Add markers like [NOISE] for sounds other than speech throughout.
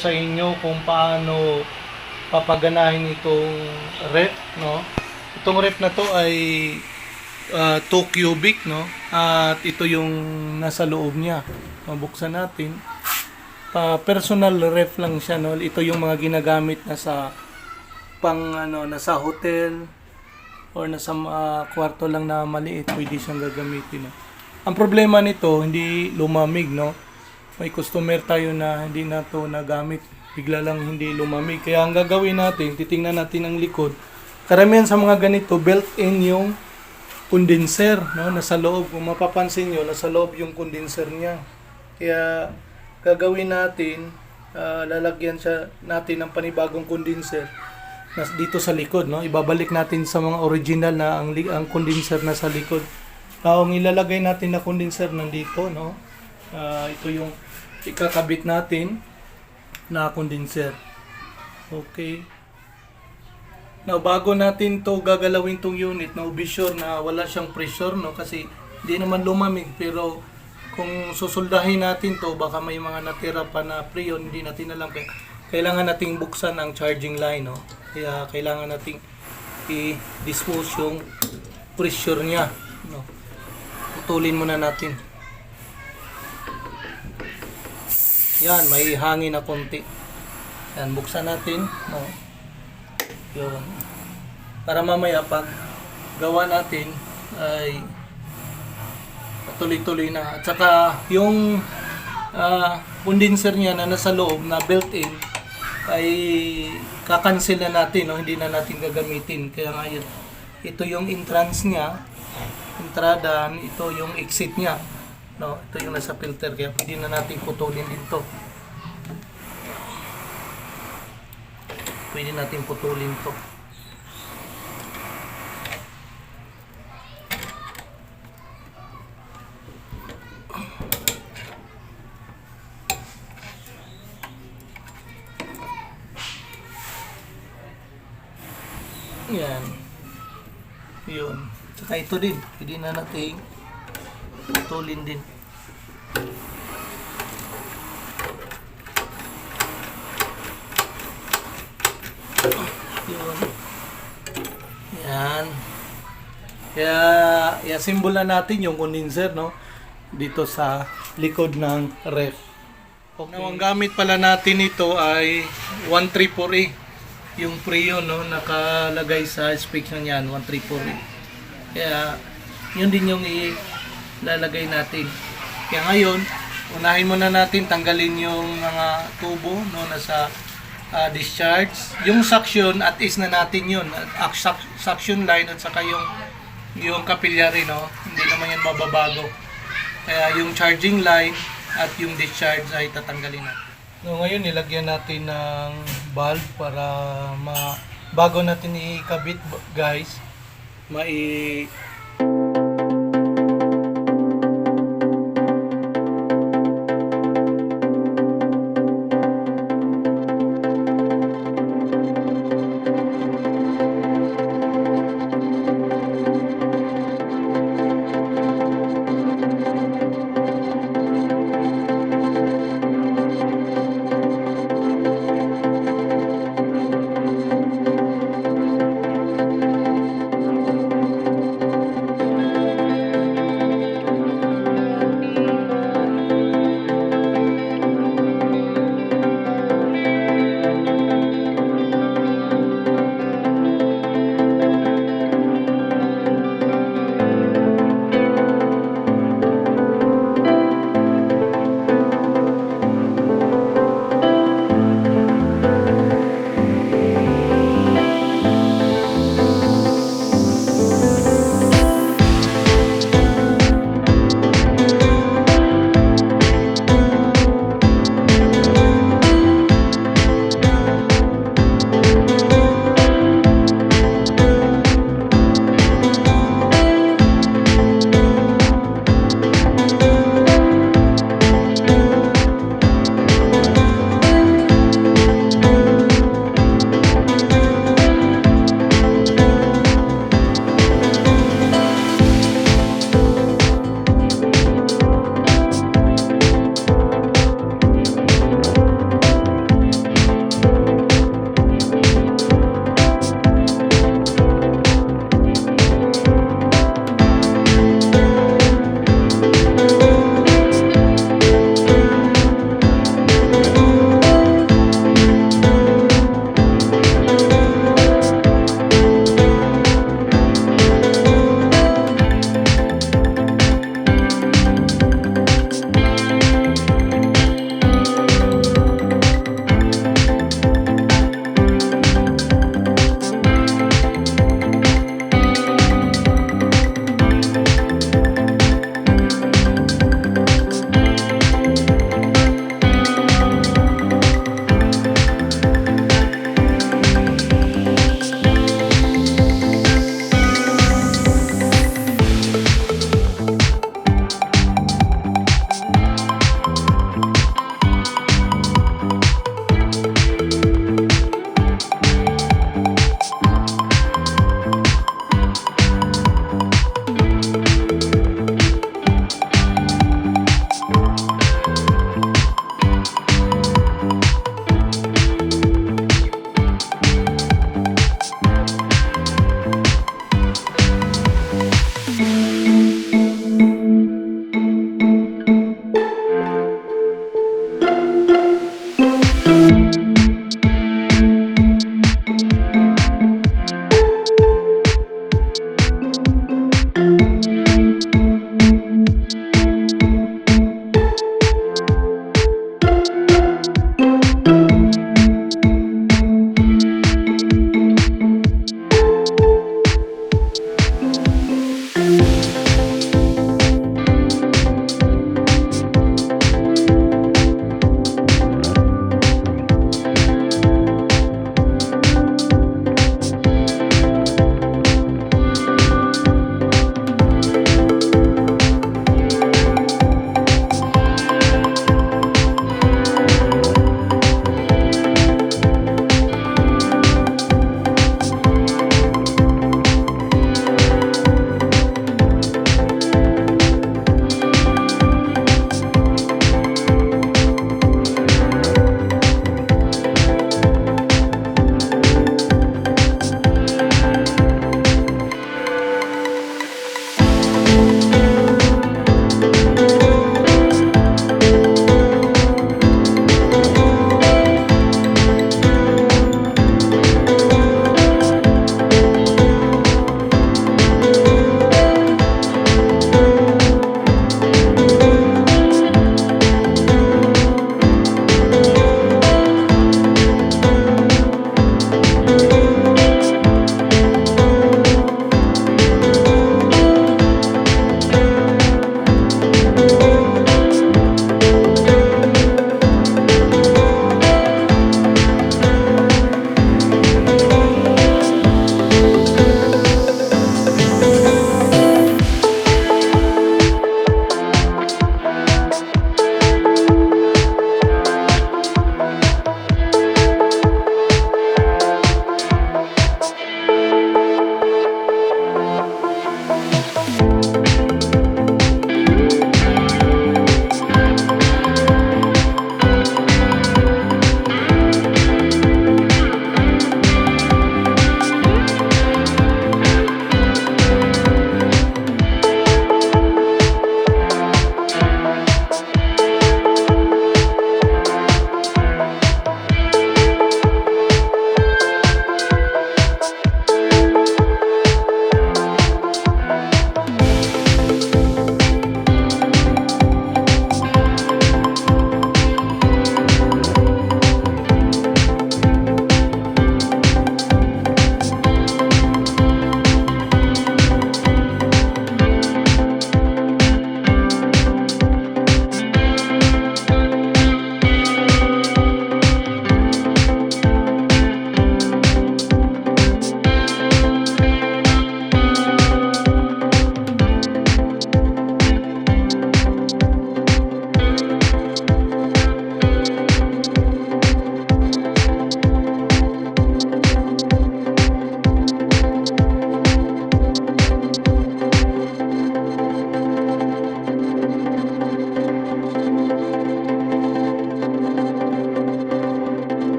sa inyo kung paano papaganahin itong rep, no? Itong rep na to ay uh, 2 cubic, no? At ito yung nasa loob niya. Mabuksan natin. Pa personal ref lang siya, no? Ito yung mga ginagamit na sa pang ano, nasa hotel or nasa ah, kwarto lang na maliit, pwede siyang gagamitin, no? Ang problema nito, hindi lumamig, no? May customer tayo na hindi na to nagamit. Bigla lang hindi lumamig. Kaya ang gagawin natin, titingnan natin ang likod. Karamihan sa mga ganito, built-in yung condenser, no? Nasa loob. Kung mapapansin nyo, nasa loob yung condenser niya. Kaya gagawin natin, ah, lalagyan siya natin ng panibagong condenser nas dito sa likod, no? Ibabalik natin sa mga original na ang, ang condenser na sa likod. Ang ilalagay natin na condenser nandito, no? Ah, ito yung ikakabit natin na condenser. Okay. Now, bago natin to gagalawin tong unit, no, be sure na wala siyang pressure, no? Kasi di naman lumamig, pero kung susuldahin natin to, baka may mga natira pa na preon, hindi natin alam. Kaya kailangan nating buksan ang charging line, no? Kaya kailangan nating i-dispose yung pressure niya, no? Putulin muna natin. Yan, may hangin na konti. Yan, buksan natin, no? Yun. Para mamaya pag gawa natin ay tuloy-tuloy na. At saka yung ah, condenser niya na nasa loob na built-in ay kakancel na natin, no? hindi na natin gagamitin. Kaya nga ito yung entrance niya, entrada, ito yung exit niya. No, ito yung nasa filter kaya pwede na natin putulin dito. Pwede natin putulin to. Yan. Yun. Saka ito din. Pwede na natin putulin din. Yun. Yan. Kaya, i-assemble na natin yung condenser, no? Dito sa likod ng ref. Okay. Now, ang gamit pala natin ito ay 134A. Yung Prio, no? Nakalagay sa specs na yan, 134A. Kaya, yun din yung ilalagay natin. Kaya ngayon, unahin muna natin tanggalin yung mga tubo no nasa ah, discharge. Yung suction at is na natin yun. Suc- suction line at saka yung yung capillary no. Hindi naman yan mababago. Kaya yung charging line at yung discharge ay tatanggalin natin. No, ngayon nilagyan natin ng valve para ma bago natin ikabit guys, mai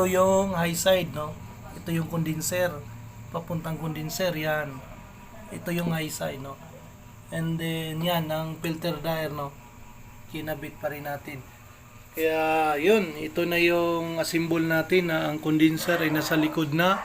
ito yung high side, no? Ito yung condenser. Papuntang condenser, yan. Ito yung high side, no? And then, yan, ang filter dryer, no? Kinabit pa rin natin. Kaya, yun, ito na yung symbol natin na ang condenser ay nasa likod na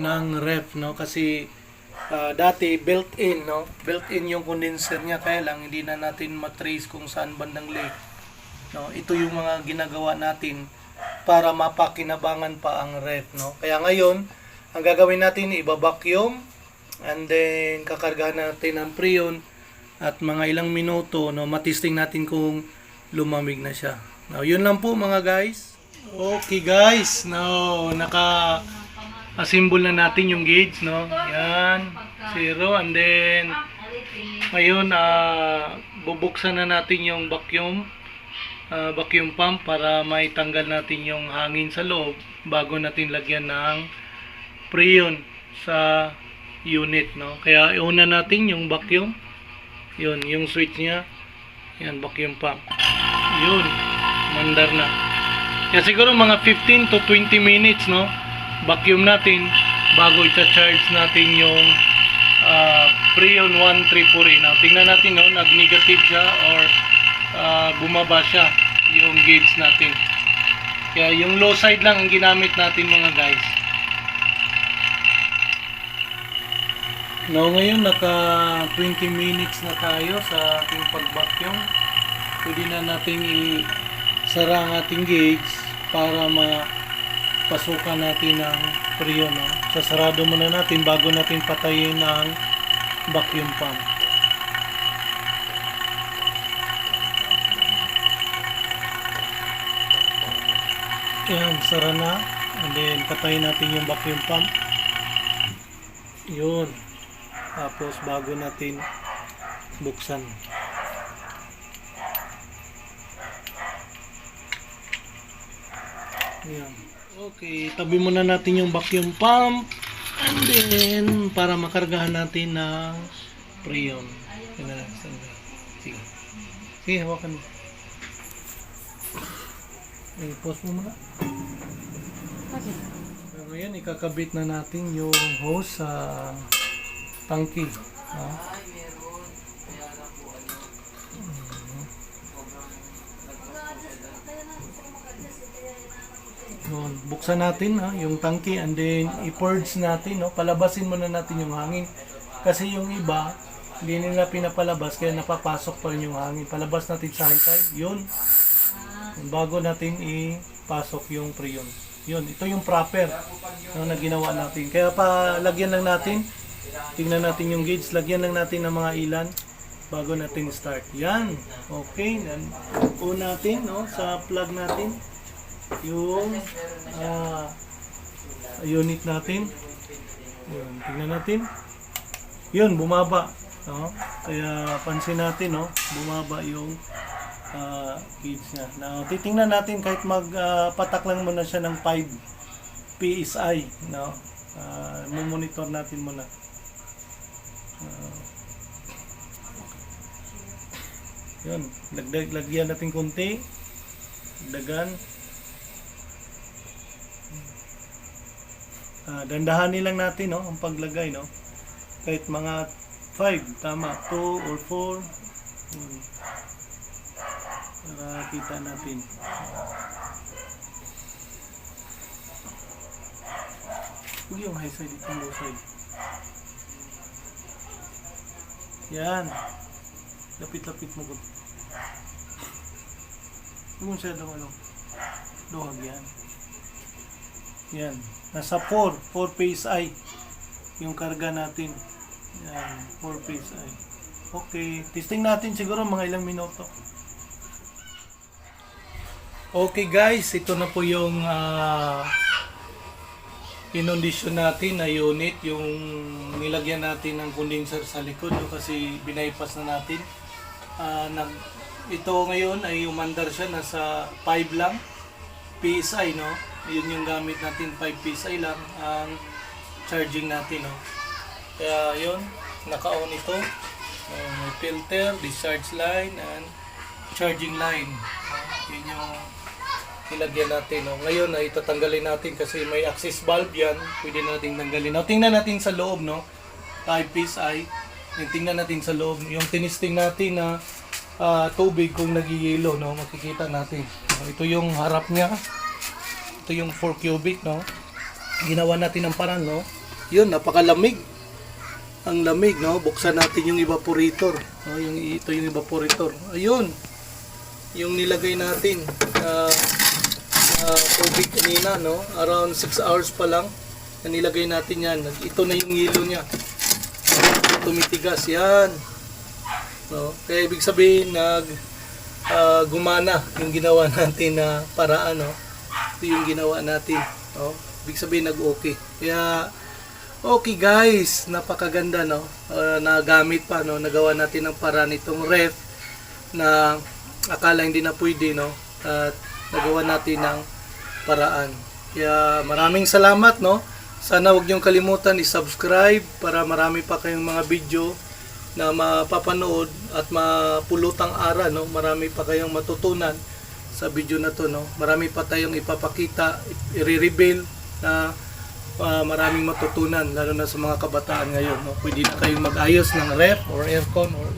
ng ref, no? Kasi, ah, dati, built-in, no? Built-in yung condenser niya, kaya lang, hindi na natin matrace kung saan bandang leak. No, ito yung mga ginagawa natin para mapakinabangan pa ang ref, no. Kaya ngayon, ang gagawin natin iba-vacuum and then kakargahan natin ang preon at mga ilang minuto, no, matisting natin kung lumamig na siya. Now, yun lang po mga guys. Okay guys, no, naka assemble na natin yung gauge, no. Yan, zero and then ngayon ah bubuksan na natin yung vacuum ah, vacuum pump para maitanggal natin yung hangin sa loob bago natin lagyan ng freon sa unit no? Kaya iuna natin yung vacuum. Yun yung switch niya. Yan vacuum pump. Yun mandar na. Kaya siguro mga 15 to 20 minutes no? Vacuum natin bago i-charge natin yung uh, Freon 1348 now tingnan natin no? Nag negative siya or ah, bumaba siya yung gauge natin. Kaya yung low side lang ang ginamit natin mga guys. No, ngayon naka 20 minutes na tayo sa ating pag-vacuum. Pwede na nating i-sara ang ating gauge para mapasukan natin ang freon. No? Sasarado muna natin bago natin patayin ang vacuum pump. Yan, sara na. And then, patayin natin yung vacuum pump. Yun. Tapos, bago natin buksan. Yan. Okay, tabi muna natin yung vacuum pump. And then, para makargahan natin ng standby. Sige. Sige, hawakan mo. Pause mo muna. So, ngayon, ikakabit na natin yung hose sa tangki. Ha? Yun, buksan natin ha, yung tangki and then i-purge natin, no? palabasin muna natin yung hangin. Kasi yung iba, hindi nila pinapalabas kaya napapasok pa rin yung hangin. Palabas natin sa high side, yun. Bago natin ipasok yung preon. Yun, ito yung proper no, na ginawa natin. Kaya pa lagyan lang natin, tingnan natin yung gauge, lagyan lang natin ng mga ilan bago natin start. Yan. Okay. On natin no, sa plug natin yung ah, unit natin. Yun, tingnan natin. Yun, bumaba. No? Kaya pansin natin, no? bumaba yung uh, gauge niya. Now, titingnan natin kahit magpatak lang muna siya ng 5 PSI, no? Uh, monitor natin muna. Ah. yun, lagdag, lagyan natin konti. Dagan. Ah, dandahanin lang natin, no? Ang paglagay, no? Kahit mga 5, tama, 2 or 4. Yun para kita natin. Huwag yung high side, itong low side. Yan. Lapit-lapit mo ko. Huwag daw ano. Duhag yan. Yan. Nasa 4. 4 phase eye. Yung karga natin. Yan. 4 phase eye. Okay. Testing natin siguro mga ilang minuto. Okay guys, ito na po yung uh, inondisyon natin na unit, yung nilagyan natin ng condenser sa likod no, kasi binaypas na natin. Ah, nag, ito ngayon ay umandar siya, nasa 5 lang PSI, no? Yun yung gamit natin, 5 PSI lang ang charging natin, no? Kaya yun, naka-on ito. May filter, discharge line, and charging line. Ah, yun yung ilagyan natin. No? Ngayon ay tatanggalin natin kasi may access valve yan. Pwede natin tanggalin. Now, tingnan natin sa loob, no? Type piece ay, tingnan natin sa loob. Yung tinisting natin na ah, tubig kung nagiyelo, no? Makikita natin. No, ito yung harap niya. Ito yung 4 cubic, no? Ginawa natin ng parang, no? Yun, napakalamig. Ang lamig, no? Buksan natin yung evaporator. No? Yung, ito yung evaporator. Ayun. Yung nilagay natin na uh, tubig kanina, no? Around 6 hours pa lang na nilagay natin yan. Ito na yung hilo niya. Tumitigas yan. No? Kaya ibig sabihin nag ah, gumana yung ginawa [LAUGHS] natin na paraan, no? Ito yung ginawa natin, no? Ibig sabihin nag-okay. Kaya Okay guys, napakaganda no. Uh, nagamit pa no, nagawa natin ng paraan itong ref na akala hindi na pwede no. At nagawa natin ng paraan. Kaya maraming salamat no. Sana huwag niyong kalimutan i-subscribe para marami pa kayong mga video na mapapanood at mapulutang aral no. Marami pa kayong matutunan sa video na to no. Marami pa tayong ipapakita, i-reveal na ah, maraming matutunan lalo na sa mga kabataan ngayon no. Pwede na kayong mag-ayos ng ref or aircon or